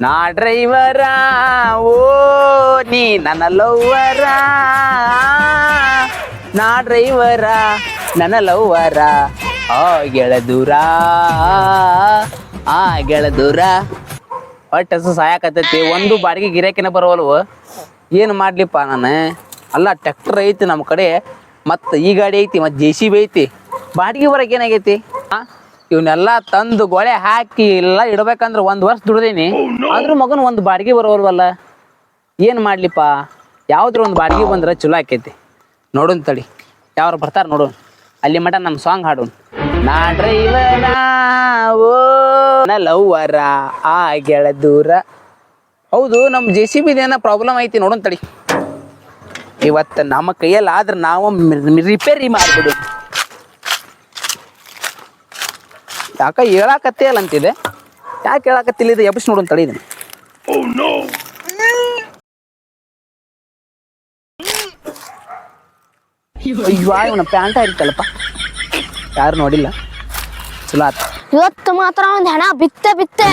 ನಾ ಡ್ರೈವರ, ಓ ನೀ ನನ್ನ ಲವ್ವರ. ನಾ ಡ್ರೈವರ, ನನ್ನ ಲವ್ವರ. ಆ ಗೆಳದೂರ ಆ ಗೆಳದೂರ ಹೊಟ್ಟೆ ಹಸು ಸಾಯಕತ್ತೈತಿ, ಒಂದು ಬಾಡಿಗೆ ಗಿರಾಕಿನ ಬರವಲ್ವು? ಏನು ಮಾಡ್ಲಿಪ್ಪ ನಾನು? ಅಲ್ಲ ಟ್ರ್ಯಾಕ್ಟರ್ ಐತಿ ನಮ್ಮ ಕಡೆ, ಮತ್ತು ಈ ಗಾಡಿ ಐತಿ, ಮತ್ತು ಜೆ ಸಿ ಬಿ ಐತಿ. ಬಾಡಿಗೆ ಬರೋಕೆ ಏನಾಗೈತಿ? ಆ? ಇವನ್ನೆಲ್ಲ ತಂದು ಗೊಳೆ ಹಾಕಿ ಎಲ್ಲ ಇಡ್ಬೇಕಂದ್ರ ಒಂದ್ ವರ್ಷ ದುಡ್ದೀನಿ. ಆದ್ರೂ ಮಗನ್ ಒಂದ್ ಬಾಡಿಗೆ ಬರೋಲ್ವಲ್ಲ ಏನ್ ಮಾಡ್ಲಿಪ್ಪ? ಯಾವ್ದ್ರ ಒಂದ್ ಬಾಡಿಗೆ ಬಂದ್ರೆ ಚಲೋ ಆಕೈತಿ. ನೋಡೋನ್ ತಡಿ. ಯಾವ್ರು ಬರ್ತಾರ ನೋಡೋನ್. ಅಲ್ಲಿ ಮಟ ನಮ್ ಸಾಂಗ್ ಹಾಡೋನ್. ನಾ ಡ್ರೈವರ ಓ ಗೆಳ ಲವ್ವರ? ಆ ಗೆಳದೂರ ಹೌದು ನಮ್ ಜೆ ಸಿ ಬಿದೇನ ಪ್ರಾಬ್ಲಮ್ ಐತಿ ನೋಡೋನ್ ತಡಿ. ಇವತ್ತ ನಮ್ಮ ಕೈಯಲ್ಲಿ ಆದ್ರೆ ನಾವು ರಿಪೇರಿ ಮಾಡಿಬಿಡು. ಯಾಕ ಹೇಳಾಕತ್ತೇ ಅಲ್ಲ ಅಂತಿದೆ. ಯಾಕೆ ಹೇಳಾಕತ್ತಿಲ್ಲ ಇದು? ಎಬ್ಬಿಸಿ ನೋಡೋಣ ತಡಿ ಇದನ್ನ. ಅಯ್ಯೋ, ಇವನ ಪ್ಯಾಂಟ ಇರ್ತಲ್ಲಪ್ಪ ಯಾರು ನೋಡಿಲ್ಲ. ಚಲೋ ಆತ. ಇವತ್ತು ಮಾತ್ರ ಒಂದ್ ಹೆಣ ಬಿತ್ತೆ ಬಿತ್ತೆ.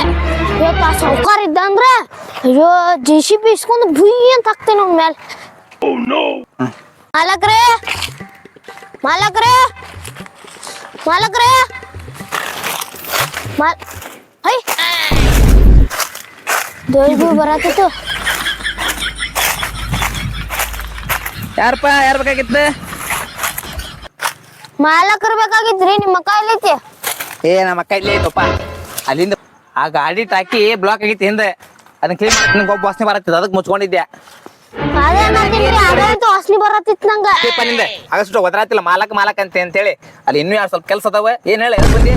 ಇವತ್ತು ಆ ಸೌಕಾರ ಇದ್ದ ಅಂದ್ರ, ಅಯ್ಯೋ ಜೆ ಸಿ ಬಿ ಇಸ್ಕೊಂಡು ಭುಯ್ ಅಂತ ಹಾಕ್ತೇನೆ ಅವ್ನ ಮೇಲೆ ಮಾಲಕ್ರೆ ಮಾಲಕ್ರೆ ಮಾಲಕ್ರೆ. ಮಾಲ್ ಹೈ ದೇವ್ರಿಗೂ ಬರತ್ತಿತ್ತು ಯಾರಪ್ಪ ಯಾರು ಬೇಕಾಗಿತ್ತು? ಮಾಲಕರ್ ಬೇಕಾಗಿದ್ರಿ ನಿಮ್ಮ ಅಕ್ಕ ಎಲ್ಲೈತಿ ಏ ನಮ್ಮ ಅಕ್ಕ ಇಲ್ಲೇ ಐತಪ್ಪ ಅಲ್ಲಿಂದ ಆ ಗಾಡಿ ಟಾಕಿ ಬ್ಲಾಕ್ ಆಗೈತಿ ಹಿಂದೆ. ಅದನ್ನ ಕ್ಲೀನ್ ಮಾಡಿ ನಿಂಗೆ ಒಬ್ಬ ವಾಸನೆ ಬರತ್ತಿದ್ದು ಅದಕ್ಕೆ ಮುಚ್ಕೊಂಡಿದ್ದೆ. ಅದೇ ಅನ್ನತ್ತೀನಿ ಅದಂತೂ ವಾಸನೆ ಬರತ್ತಿತ್ತು ನಂಗ. ಆಗಷ್ಟು ಒದರಾತಿಲ್ಲ ಮಾಲಕ್ ಮಾಲಕ್ ಅಂತ ಹೇಳಿ. ಅಲ್ಲಿ ಇನ್ನೂ ಎರಡು ಸ್ವಲ್ಪ ಕೆಲಸ ಅದಾವ? ಏನು ಹೇಳಿ ಬಂದಿ?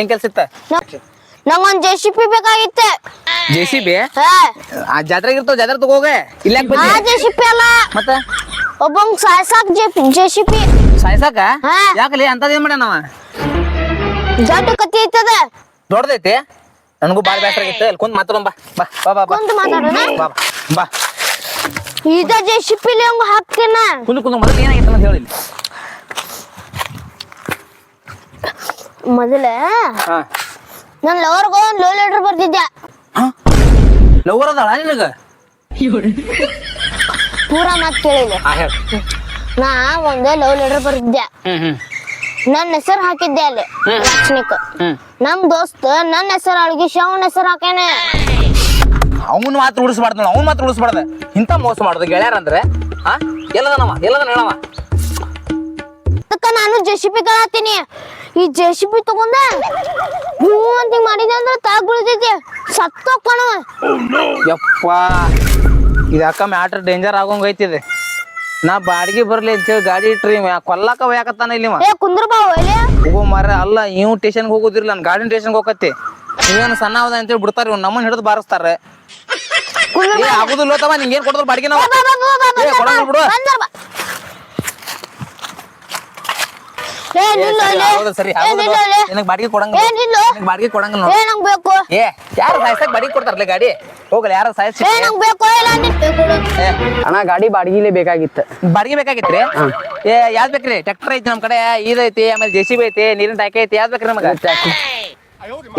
ಏನ್ ಕೆಲ್ಸ ಇತ್ತ? ನಂಗೊಂದ್ ಜೆ ಸಿ ಪಿ ಬೇಕಾಗಿತ್ತು. ಜೆ ಸಿ ಬಿ ಹಾ. ಆ ಜಾತ್ರೆಗೆ ಇರ್ತಾವ ಜಾತ್ರೆ ತಗೋಗ ಇಲ್ಲ ಆ ಜೆ ಸಿ ಪಿ ಅಲ್ಲ. ಮತ್ತೆ? ಒಬ್ಬಂಗ್ ಸಾಯ್ಸಾಕ್ ಜೆ ಜೆ ಸಿ ಪಿ ಸಾಯ್ಸಾಕ? ಹಾ. ಯಾಕಲಿ? ಅಂತದ ಏನ್ ಮಾಡ್ಯಾನವ ದೊಡ್ಡ ಕತ್ತಿ ಐತದ. ದೊಡ್ಡದೈತಿ. ನನಗೂ ಬಾಳ ಬೇಸರ ಆಗಿತ್ತು. ಅಲ್ಲಿ ಕುಂತ್ ಮಾತಾಡೋಣ ಬಾ. ಬಾ ಬಾ ಬಾ ಬಾ. ಕುಂತ್ ಮಾತಾಡೋಣ? ಬಾ ಬಾ ಬಾ. ಇದ ಜೆ ಸಿ ಪಿ ಹಂಗ ಹಾಕ್ತೇನ? ಕುಂದು ಕುಂದು ಮೊದಲು ಏನಾಗಿತ್ತು ಅಂತ ಹೇಳಿ ಮೊದಲ ಹಾ. ನನ್ ಲವರ್ಗ ಒಂದ್ ಲೋ ಲೆಟರ್ ಬರ್ತಿದ್ದೆ ಲವರ್ ಅದಾಳ ನಿನಗ? ಪೂರ ಮಾತ್ ಕೇಳಿಲ್ಲ. ಹೇಳ. ನಾ ಒಂದ್ ಲವ್ ಲೆಟರ್ ಬರ್ತಿದ್ದೆ ಹ್ಮ್ ಹ್ಮ್. ನನ್ನ ಹೆಸರು ಹಾಕಿದ್ದೆ ಅಲ್ಲಿ ಲಕ್ಷ್ಮಿಕ್. ಹ್ಮ್. ನಮ್ ದೋಸ್ತ ನನ್ನ ಹೆಸರು ಅಳಗಿಸಿ ಅವನ ಹೆಸರು ಹಾಕ್ಯಾನೆ. ಅವನ್ ಮಾತ್ರ ಉಳಿಸ್ಬಾರ್ದು ಅವ್ನ್ ಮಾತ್ರ ಉಳಿಸ್ಬಾರ್ದ. ಇಂಥ ಮೋಸ ಮಾಡುದು ಗೆಳೆಯರ ಅಂದ್ರೆ ಹಾ? ಎಲ್ಲದನವ ಎಲ್ಲದನ ಹೇಳವ? ಅದಕ್ಕ ನಾನು ಜೆಸಿಪಿ ಕೇಳತ್ತೀನಿ ಈ ಜೆ ಸಿ ಬಿ ತಗೊಂಡ. ಹ್ಞೂ ಅಂತ ಹಿಂಗ್ ಮಾಡಿದೆ ಅಂದ್ರೆ ತಾಗ್ ಬೀಳ್ತೈತಿ. ಸತ್ತೋಕ್ಕಣವ ಯಪ್ಪ ಇದು ಇದಕ್ಕ ಮ್ಯಾಟ್ರ್ ಡೇಂಜರ್ ಆಗೋಂಗ್ ಐತಿದೆ. ನಾ ಬಾಡಿಗೆ ಬರ್ಲಿ ಅಂತೇಳಿ ಗಾಡಿ ಇಟ್ರಿ ಇವ ಕೊಲ್ಲಾಕ ಹೋಯಾಕತ್ತಾನ ಇಲ್ಲಿ ಇವ. ಏ ಕುಂದ್ರ ಬಾ ಹೋಗೋ ಮಾರ ಅಲ್ಲ ಇವ್ ಟೇಷನ್ಗೆ ಹೋಗೋದಿರ್ಲ ನಾನು ಗಾಡಿ ಸ್ಟೇಷನ್ಗೆ ಹೋಗತ್ತಿ ನೀವೇನು ಸಣ್ಣ ಅವದ ಅಂತೇಳಿ ಬಿಡ್ತಾರ ಇವ್ ನಮ್ಮನ್ನ ಹಿಡಿದು ಬಾರಿಸ್ತಾರೆ. ಕುಂದ್ರ ಏ ಆಗುದಿಲ್ಲ ತಮ್ಮ ನಿಂಗೇನ್ ಕೊಡ್ತಾರ ಬಾಡಿಗೆ ನಾವು? ಏ, ಕೊಡಂಗಿಲ್ಲ ಬಿಡು. ಬಂದರ್ ಬಾ ಏ ನಿಲ್ಲು ಒಲೆ ಹೌದು ಸರಿ ನಿನಗೆ ಬಾಡಿಗೆ ನಿನಗ್ ಬಾಡಿಗೆ ಕೊಡಂಗಿಲ್ಲ ಏ ನೋಡು. ನಂಗ್ ಬೇಕು. ಏ ಯಾರು ಸಾಯ್ಸಕ್ ಬಾಡಿಗೆ ಕೊಡ್ತಾರಲ್ಲ ಗಾಡಿ? ಹೋಗಲ್ಲ ಯಾರು ಸಾಯ್ಸಿ? ಬೇಕು ಇಲ್ಲ ಅಣ್ಣ ಗಾಡಿ ಬಾಡಿಗೆಲೇ ಬೇಕಾಗಿತ್ತು. ಬಾಡಿಗೆ ಬೇಕಾಗಿತ್ರಿ? ಏ ಯಾವ್ದು ಬೇಕ್ರಿ? ಟ್ರ್ಯಾಕ್ಟರ್ ಐತಿ ನಮ್ ಕಡೆ ಇದೈತಿ ಆಮೇಲೆ ಜೆ ಸಿ ಬಿ ಐತಿ ನೀರಿನ ಟ್ಯಾಕ್ ಐತಿ ಯಾವ್ದು ಬೇಕ್ರಿ ನಮಗ?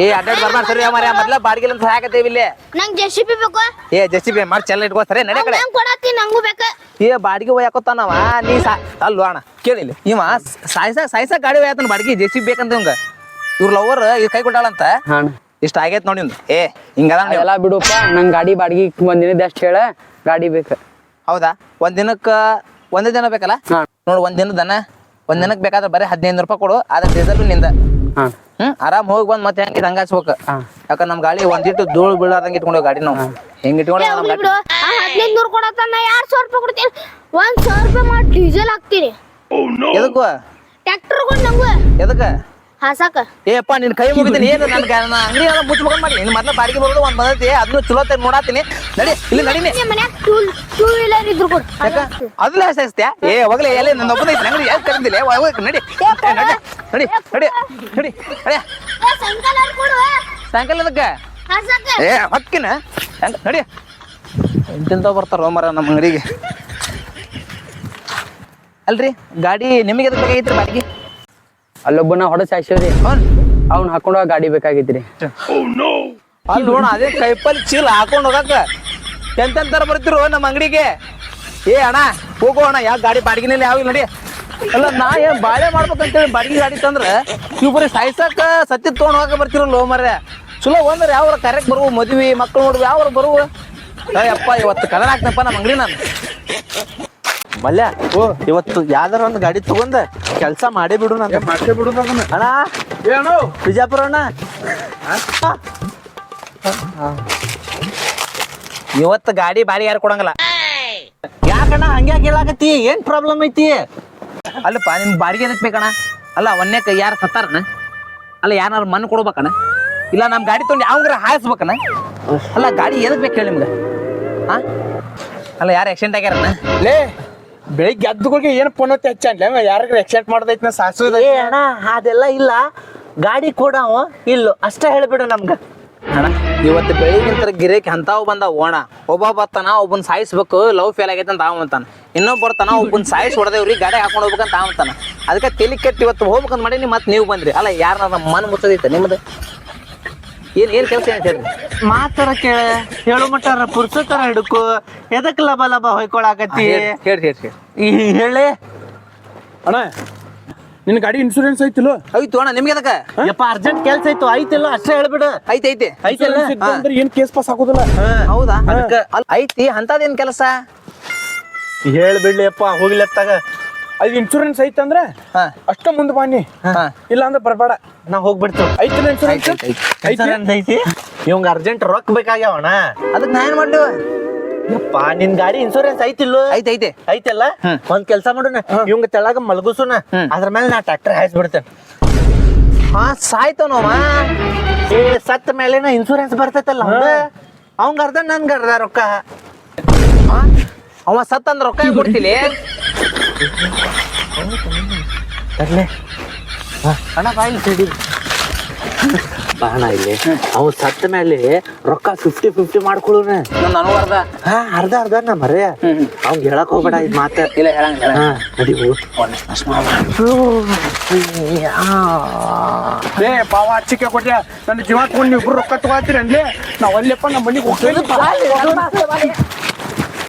ಏ ಅಡ್ಡಾಡ್ ಬರ್ಬಾರ್ದು ಸರಿ ಮರ ಮೊದ್ಲ ಬಾಡಿಗೆ ಅಂತ ಹಾಕತ್ತೇವಿ ಇಲ್ಲಿ. ನಂಗ್ ಜೆಸಿಪಿ ಬೇಕು. ಏ ಜೆಸಿಪಿ ಮಾಡಿ ಚೆಲ್ಲ ಇಟ್ಕೋ ಸರಿ ನಡೆ ಕಡೆ. ನಂಗ್ ಕೊಡತ್ತಿ ನಂಗೂ ಬೇಕು. ಏ ಬಾಡಿಗೆ ಒಯ್ಯಾಕೋತಾನವ ನೀ ಸಾ ಅಲ್ಲೋ ಅಣ್ಣ ಕೇಳಿಲ್ಲ ಇವ ಸಾಯ್ಸ ಸಾಯ್ಸ ಗಾಡಿ ಒಯ್ಯಾತನ ಬಾಡಿಗೆ ಜೆಸಿಪಿ ಬೇಕಂತ ಇವಂಗ. ಇವ್ರ ಲವರ್ ಈ ಕೈ ಕೊಟ್ಟಾಳಂತ. ಹಾ ಇಷ್ಟ ಆಗೈತ್ ನೋಡಿ. ಏ ಹಿಂಗದ ಎಲ್ಲ ಬಿಡುಪ್ಪ ನಂಗೆ ಗಾಡಿ ಬಾಡಿಗೆ ಒಂದ್ ದಿನದ ಅಷ್ಟು ಹೇಳ ಗಾಡಿ ಬೇಕು. ಹೌದಾ? ಒಂದ್ ದಿನಕ್ಕ ಒಂದೇ ದಿನ ಬೇಕಲ್ಲ? ನೋಡ್ ನೋಡು ಒಂದ್ ದಿನದನ ಒಂದ್ ದಿನಕ್ಕೆ ಬೇಕಾದ್ರೆ ಬರೀ ಹದಿನೈದು ರೂಪಾಯಿ ಕೊಡು ಅದ್ರ ಡೀಸೆಲ್ನಿಂದ. ಹ್ಮ್? ಆರಾಮ್ ಹೋಗಿ ಬಂದ್ ಮತ್ತೆ ಹೆಂಗ್ ಹಂಗ ಹಚ್ಬೇಕು. ಯಾಕ ಯಾಕಂದ್ರೆ ನಮ್ ಗಾಡಿ ಒಂದಿಟ್ಟು ಧೂಳು ಬೀಳಾದಂಗ ಇಟ್ಕೊಂಡು ಗಾಡಿ ನಾವು. ಹೆಂಗ್ ಇಟ್ಕೊಂಡು ನಮ್ ಗಾಡಿ? ಹದಿನೈದು ನೂರು ಕೊಡತ್ತ ನಾ ಸಾವಿರ ರೂಪಾಯಿ ಕೊಡ್ತೀನಿ. ಒಂದ್ ಸಾವಿರ ರೂಪಾಯಿ ಮಾಡಿ ಡೀಸೆಲ್ ಹಾಕ್ತೀನಿ. ಎದಕ್ಕೂ ಟ್ರ್ಯಾಕ್ಟರ್ ಕೊಂಡು ನಂಗೂ. ಎದಕ್ಕ? ಹಾಸಾಕ ಏ ಅಪ್ಪ ನಿನ್ ಕೈ ಮುಗಿದೀನಿ ಏನು ನನ್ ಅಂಗಡಿ ಎಲ್ಲ ಮುಗನ್ ಮಾಡಿ ನಿನ್ ಮೊದ್ಲ ಬಾಡಿಗೆ ಬರೋದು ಒಂದ್ ಬಂದೈತಿ. ಅದನ್ನು ಚಲೋ ತೆಗ್ ನೋಡಾತೀನಿ. ನಡಿ ಇಲ್ಲಿ ನಡಿನಿ ನಿಮ್ಮ ಮನ್ಯಾಗ ಟೂ ಟೂ ವೀಲರ್ ಇದ್ರು ಕೊಡು. ಯಾಕ? ಅದನ್ನ ಹೆಸರಿಸ್ತ್ಯಾ ಏ ಹೋಗ್ಲಿ ಎಲ್ಲ? ನನ್ನ ಒಬ್ಬನ ಐತಿ ಅಂಗಡಿ ಯಾಕೆ ಕರೆದಿಲ್ಲ ಹೋಗ್ ನಡಿ. ನಡಿ. ನಡಿ ನಡಿ ನಡಿ. ಸಾಯಂಕಾಲ ಕೊಡು ಸಾಯಂಕಾಲ ಅದಕ್ಕೆ ಏ ಹೊಕ್ಕಿನ? ನಡಿ. ಎಂತೆಂತ ಬರ್ತಾರ ಮರ ನಮ್ಮ ಅಂಗಡಿಗೆ. ಅಲ್ರಿ ಗಾಡಿ ನಿಮಗೆ ಎದಕ್ಕೆ ಬೇಕಾಗಿತ್ರಿ ಬಾಡಿಗೆ? ಅಲ್ಲೊಬ್ಬನ ಹೊಡೆ ಹ್ಞೂ ಅವ್ನ ಹಾಕೊಂಡು ಗಾಡಿ ಬೇಕಾಗಿತ್ರಿ. ಅಲ್ಲಿ ನೋಡ ಅದೇ ಕೈಪಲ್ಲಿ ಚೀಲ ಹಾಕೊಂಡು ಹೋಗಕ್ಕ ಎಂತೆಂತರ ಬರ್ತಿರೋ ನಮ್ಮ ಅಂಗಡಿಗೆ. ಏ ಅಣ್ಣ ಹೋಗೋ ಅಣ್ಣ ಯಾವ ಗಾಡಿ ಬಾಡಿಗೆನಲ್ಲಿ ಯಾವ ನೋಡಿ. ಅಲ್ಲ ನಾ ಏನ್ ಬಾಳೆ ಮಾಡ್ಬೇಕಂತೇಳಿ ಬಾಡಿಗೆ ಗಾಡಿ ತಂದ್ರೆ ಇವ್ ಬರೀ ಸಾಯ್ಸಾಕ ಸತ್ತಿ ತೊಗೊಂಡ್ ಹೋಗಕ್ಕೆ ಲೋ ಮರ್ರೆ. ಚಲೋ ಒಂದ್ರೆ ಯಾವ ಕರೆಕ್ಟ್ ಬರುವ ಮದ್ವಿ ಮಕ್ಳು ನೋಡುವ ಯಾವ ಬರುವ. ಅಯ್ಯಪ್ಪ ಇವತ್ತು ಕಲರ್ ಹಾಕ್ತಪ್ಪ ನಮ್ಮ ಅಂಗಡಿ ನಾನು. ಮಲ್ಯ ಇವತ್ತು ಯಾವ್ದಾರ ಒಂದು ಗಾಡಿ ತಗೊಂಡ ಕೆಲಸ ಮಾಡೇ ಬಿಡು ನಾನು ಮಾಡೇ ಬಿಡು ಅಣ್ಣ ಏನು? ಬಿಜಾಪುರ ಅಣ್ಣ. ಇವತ್ತು ಗಾಡಿ ಬಾರಿ ಯಾರು ಕೊಡಂಗಿಲ್ಲ. ಯಾಕಣ್ಣ ಹಂಗೆ ಕೇಳಾಕತ್ತಿ? ಏನ್ ಪ್ರಾಬ್ಲಮ್ ಐತಿ? ಅಲ್ಲಪ್ಪ ನಿಮ್ ಬಾಡಿಗೆ ಎದಕ್ ಬೇಕಣ್ಣ? ಅಲ್ಲ ಒಂದೇಕ ಯಾರು ಸತ್ತಾರಣ ಅಲ್ಲ ಯಾರು ಮಣ್ಣು ಕೊಡ್ಬೇಕಣ್ಣ? ಇಲ್ಲ ನಮ್ಮ ಗಾಡಿ ತೊಗೊಂಡು ಯಾವಂಗ್ರ ಹಾಯಿಸ್ಬೇಕಣ್ಣ? ಅಲ್ಲ ಗಾಡಿ ಎದಕ್ ಬೇಕು ಹೇಳಿ ನಿಮ್ಗೆ? ಹಾ ಅಲ್ಲ ಯಾರು ಆಕ್ಸಿಡೆಂಟ್ ಆಗ್ಯಾರಣ್ಣ? ಲೇ ಬೆಳಿಗ್ಗೆ ಎದ್ದುಗಳಿಗೆ ಏನು ಫೋನ್ ಹೊತ್ತಿ ಹಚ್ಚ ಯಾರಿಗಾರ ಎಕ್ಸೆಂಟ್ ಮಾಡ್ದೈತಿ ನಾ ಸಾಸು ಏ ಅಣ್ಣ ಅದೆಲ್ಲ ಇಲ್ಲ. ಗಾಡಿ ಕೊಡವ ಇಲ್ಲ ಅಷ್ಟೇ ಹೇಳ್ಬಿಡು ನಮ್ಗೆ. ಅಣ್ಣ ಇವತ್ತು ಬೆಳಿಗ್ಗಿಂತ ಗಿರೇಕ್ ಅಂತಾವ್ ಬಂದ ಓಣ ಒಬ್ಬ ಬರ್ತಾನ ಒಬ್ಬನ್ ಸಾಯಿಸ್ಬೇಕು ಲವ್ ಫೇಲ್ ಆಗೈತೆ ಅಂತ ಅವ ಅಂತಾನ. ಇನ್ನೊಬ್ಬ ಬರ್ತಾನ ಒಬ್ಬನ್ ಸಾಯಿಸ್ ಹೊಡೆದೇವ್ರಿ ಗಾಡಿ ಹಾಕೊಂಡು ಹೋಗ್ಬೇಕಂತ ಅವ ಅಂತಾನ. ಅದಕ್ಕೆ ತಲೆ ಕೆಟ್ಟು ಇವತ್ತು ಹೋಗ್ಬೇಕಂತ ಮಾಡೀನಿ ಮತ್ತೆ ನೀವು ಬಂದ್ರಿ. ಅಲ್ಲ ಯಾರನ್ನ ಮನ್ ಮುಚ್ಚದೈತೆ ನಿಮ್ದು? ಏನ್ ಏನ್ ಕೆಲಸ ಅಂತ ಹೇಳಿ? ಮಾತರ ಕೇಳ ಹೇಳು ಮಟ್ಟಾರ ಪುರ್ಸತರ ಹಿಡ್ಕು ಎದಕ್ ಲಬ ಲಬ ಹೊಯ್ಕೊಳಕತ್ತಿ? ಹೇಳಿ ಹೇಳಿ ಹೇಳಿ ಅಣ್ಣ ನಿನ್ ಗಾಡಿ ಇನ್ಶೂರೆನ್ಸ್ ಐತಿಲ್ಲ? ಐತು ಅಣ್ಣ ನಿಮ್ಗೆ ಅದಕ್ಕ ಯಪ್ಪ ಅರ್ಜೆಂಟ್ ಕೆಲ್ಸ ಐತು ಐತಿಲ್ಲ ಅಷ್ಟೇ ಹೇಳ್ಬಿಡು. ಐತಿ ಐತಿ. ಐತಲ್ಲ? ಅಂದ್ರೆ ಏನ್ ಕೇಸ್ ಪಾಸ್ ಆಗೋದಿಲ್ಲ? ಹೌದಾ? ಅದಕ್ಕೆ ಐತಿ ಅಂತದೇನ್ ಕೆಲಸ? ಹೇಳ್ಬಿಡ್ಲಿ ಅಪ್ಪ ಹೋಗ್ಲತ್ತಾಗ ಅದು ಇನ್ಶೂರೆನ್ಸ್ ಐತಂದ್ರೆ ಅಂದ್ರೆ ಅಷ್ಟ ಮುಂದೆ ಬಾನಿ ಇಲ್ಲ ಅಂದ್ರೆ ಬರಬೇಡ. ನಾ ಹೋಗ್ಬಿಡ್ತೇವೆ ಇನ್ಶೂರೆನ್ಸ್ ಐತಿ, ಐತಿ. ಐತಿ? ಇವಂಗ ಅರ್ಜೆಂಟ್ ರೊಕ್ಕ ಬೇಕಾಗ್ಯಾವಣ ಅದಕ್ಕೆ ನಾ ಏನ್ ಮಾಡ್ಲಿವ ಯಪ್ಪ ನಿನ್ ಗಾಡಿ ಇನ್ಶೂರೆನ್ಸ್ ಐತಿಲ್ಲ? ಐತೆ ಐತೆ. ಐತಲ್ಲ. ಒಂದ್ ಕೆಲ್ಸ ಮಾಡೋಣ. ಇವಂಗ ತೆಳಗ ಮಲಗಿಸೋಣ. ಅದ್ರ ಮೇಲೆ ನಾ ಟ್ರ್ಯಾಕ್ಟರ್ ಹಾಯಿಸ್ಬಿಡ್ತೇನೆ. ಹಾ ಸಾಯ್ತವನವ ಏ ಸತ್ತ ಮೇಲೆನ ಇನ್ಶೂರೆನ್ಸ್ ಬರ್ತೈತಲ್ಲ ಅವಂಗ? ಅರ್ಧ ನನ್ಗ ಅರ್ಧ ರೊಕ್ಕ? ಅವ ಸತ್ ಅಂದ್ರ ರೊಕ್ಕ ಕೊಡ್ತಿಲಿ ತರ್ಲೆ. ಹಣ ಬಾಯಿಲ್ ಸಿಡಿ ಬಾಣ ಇಲ್ಲಿ. ಅವ್ ಸತ್ತ ಮೇಲೆ ರೊಕ್ಕ ಫಿಫ್ಟಿ ಫಿಫ್ಟಿ ಮಾಡ್ಕೊಳ್ಳೋಣ ನಾನು ಅರ್ಧ. ಹಾ ಅರ್ಧ ಅರ್ಧ ನಾ ಮರ್ಯ ಅವ್ನ್ ಹೇಳಕ್ ಹೋಗ್ಬೇಡ ಇದ್ ಮಾತ. ಇಲ್ಲ ಹೇಳಂಗಿಲ್ಲ. ಲೇ ಪಾವ ಹಚ್ಚಿಕೆ ಕೊಟ್ಟೆ ನನ್ನ ಜೀವ ತಗೊಂಡು ನೀವು ಇಬ್ರು ರೊಕ್ಕ ತಗೋತೀರಿ ಅಂದ್ರೆ ನಾವ್ ಅಲ್ಲಪ್ಪ ನಮ್ಮ ಮನೆಗೆ ಹೋಗ್ತೇವೆ.